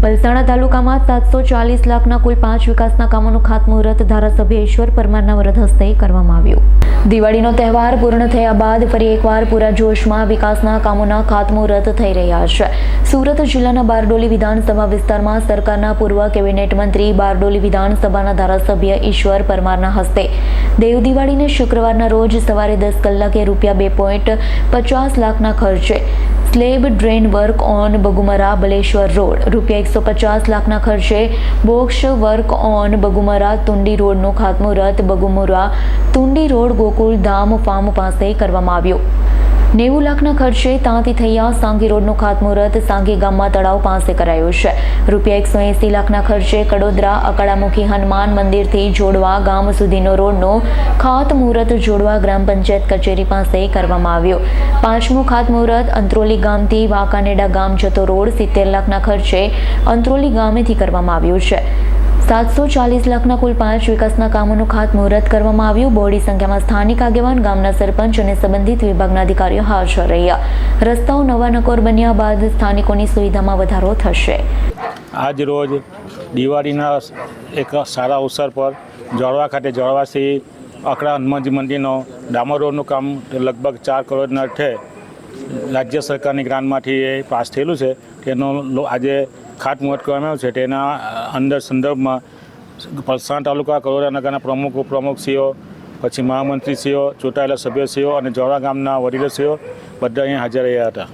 પલસાણા તાલુકામાં સાતસો ચાલીસ લાખના કુલ પાંચ વિકાસના કામોનું ખાતમુહૂર્ત ધારાસભ્ય ઈશ્વર પરમારના વરદ હસ્તે કરવામાં આવ્યું. દિવાળીનો તહેવાર પૂર્ણ થયા બાદ ફરી એકવાર પૂરા જોશમાં વિકાસના કામોના ખાતમુહૂર્ત થઈ રહ્યા છે. સુરત જિલ્લાના બારડોલી વિધાનસભા વિસ્તારમાં સરકારના પૂર્વ કેબિનેટ મંત્રી બારડોલી વિધાનસભાના ધારાસભ્ય ઈશ્વર પરમારના હસ્તે દેવ દિવાળીને શુક્રવારના રોજ સવારે દસ કલાકે રૂપિયા બે પોઈન્ટ પચાસ લાખના ખર્ચે slab drain work on Bagumara Baleshwar road. રૂપિયા એકસો પચાસ લાખના ખર્ચે box work on Bagumara Tundi રોડનું ખાતમુહૂર્ત. બગુમરા તુંડી રોડ ગોકુલ ધામ ફાર્મ પાસે કરવામાં આવ્યું. નેવું લાખના ખર્ચે તાંતી થૈયા સાંગી રોડનું ખાતમુહૂર્ત, સાંગી ગામમાં તળાવ પાસે કરાયું છે. રૂપિયા એકસો એંસી લાખના ખર્ચે કડોદરા, અકળામુખી હનુમાન મંદિરથી જોડવા ગામ સુધીનો રોડનો ખાતમુહૂર્ત જોડવા ગ્રામ પંચાયત કચેરી પાસે કરવામાં આવ્યો. પાંચમું ખાતમુહૂર્ત અંત્રોલી ગામથી વાંકાનેડા ગામ જતો રોડ સિત્તેર લાખના ખર્ચે અંત્રોલી ગામેથી કરવામાં આવ્યું છે. સાતસો ચાલીસ લાખના કુલ પાંચ વિકાસના કામોનું ખાતમુહૂર્ત કરવામાં આવ્યું. બોડી સંખ્યામાં સ્થાનિક આગેવાન, ગામના સરપંચ અને સંબંધિત વિભાગના અધિકારીઓ હાજર રહ્યા. રસ્તાઓ નવા નકોર બન્યા બાદ સ્થાનિકોની સુવિધામાં વધારો થશે. આજ રોજ દિવાળીના એક સારા અવસર પર જળવા ખાતે જળવાસી અકડા હનુમાનજી મંદિરનો ડામર રોડનું કામ લગભગ ચાર કરોડના અર્થે રાજ્ય સરકારની ગ્રાન્ટમાંથી એ પાસ થયેલું છે. તેનો આજે ખાતમુહૂર્ત કરવામાં આવ્યું છે. તેના અંદર સંદર્ભમાં પલસાણ તાલુકા કરોડા નગરના પ્રમુખ, ઉપપ્રમુખશ્રીઓ, પછી મહામંત્રીશ્રીઓ, ચૂંટાયેલા સભ્યશ્રીઓ અને જોડા ગામના વડીલશ્રીઓ બધા અહીંયા હાજર રહ્યા હતા.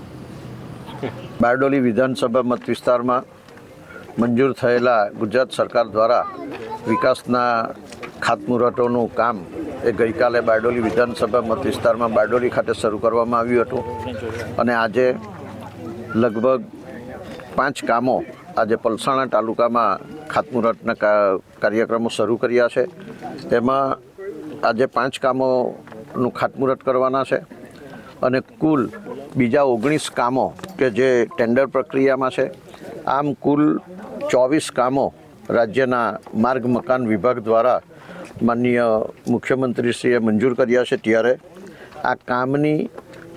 બારડોલી વિધાનસભા મત વિસ્તારમાં મંજૂર થયેલા ગુજરાત સરકાર દ્વારા વિકાસના ખાતમુહૂર્તોનું કામ એ ગઈકાલે બારડોલી વિધાનસભા મત વિસ્તારમાં બારડોલી ખાતે શરૂ કરવામાં આવ્યું હતું. અને આજે લગભગ પાંચ કામો આજે પલસાણા તાલુકામાં ખાતમુહૂર્તના કાર્યક્રમો શરૂ કર્યા છે. એમાં આજે પાંચ કામોનું ખાતમુહૂર્ત કરવાના છે. અને કુલ બીજા ઓગણીસ કામો કે જે ટેન્ડર પ્રક્રિયામાં છે, આમ કુલ ચોવીસ કામો રાજ્યના માર્ગ મકાન વિભાગ દ્વારા માનનીય મુખ્યમંત્રીશ્રીએ મંજૂર કર્યા છે ત્યારે આ કામની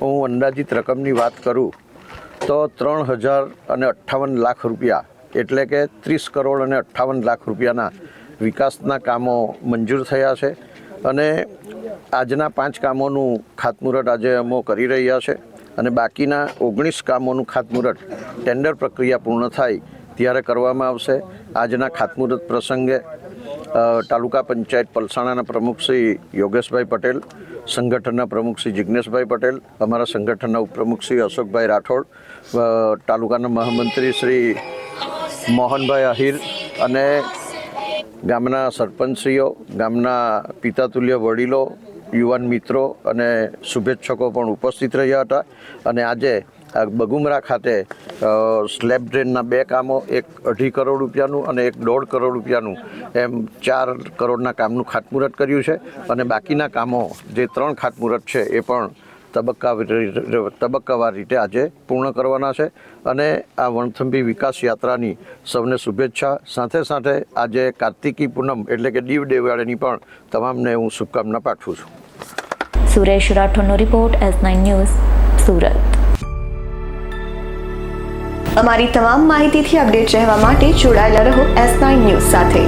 હું અંદાજિત રકમની વાત કરું, તો ત્રણ હજાર અને અઠ્ઠાવન લાખ રૂપિયા, એટલે કે ત્રીસ કરોડ અને અઠ્ઠાવન લાખ રૂપિયાના વિકાસના કામો મંજૂર થયા છે અને આજના પાંચ કામોનું ખાતમુહૂર્ત આજે અમો કરી રહ્યા છે અને બાકીના ઓગણીસ કામોનું ખાતમુહૂર્ત ટેન્ડર પ્રક્રિયા પૂર્ણ થાય ત્યારે કરવામાં આવશે. આજના ખાતમુહૂર્ત પ્રસંગે તાલુકા પંચાયત પલસાણાના પ્રમુખ શ્રી યોગેશભાઈ પટેલ, સંગઠનના પ્રમુખ શ્રી જિજ્ઞેશભાઈ પટેલ, અમારા સંગઠનના ઉપપ્રમુખ શ્રી અશોકભાઈ રાઠોડ તાલુકાના મહામંત્રી શ્રી મોહનભાઈ આહિર અને ગામના સરપંચશ્રીઓ, ગામના પિતાતુલ્ય વડીલો યુવાન મિત્રો અને શુભેચ્છકો પણ ઉપસ્થિત રહ્યા હતા. અને આજે બગુમરા ખાતે સ્લેબ ડ્રેનના બે કામો, એક અઢી કરોડ રૂપિયાનું અને એક દોઢ કરોડ રૂપિયાનું એમ ચાર કરોડના કામનું ખાતમુહૂર્ત કર્યું છે. અને બાકીના કામો, જે ત્રણ ખાતમુહૂર્ત છે, એ પણ તબક્કા તબક્કાવાર રીતે આજે પૂર્ણ કરવાના છે અને આ વણથંભી વિકાસ યાત્રાની સૌને શુભેચ્છા. સાથે સાથે આજે કાર્તિકી પૂનમ એટલે કે દીવ દેવાળીની પણ તમામને હું શુભકામના પાઠવું છું. Suresh રાઠોડનો report S nine news Surat. અમારી તમામ માહિતીથી અપડેટ રહેવા માટે જોડાયેલા રહો એસ નાઇન ન્યૂઝ સાથે.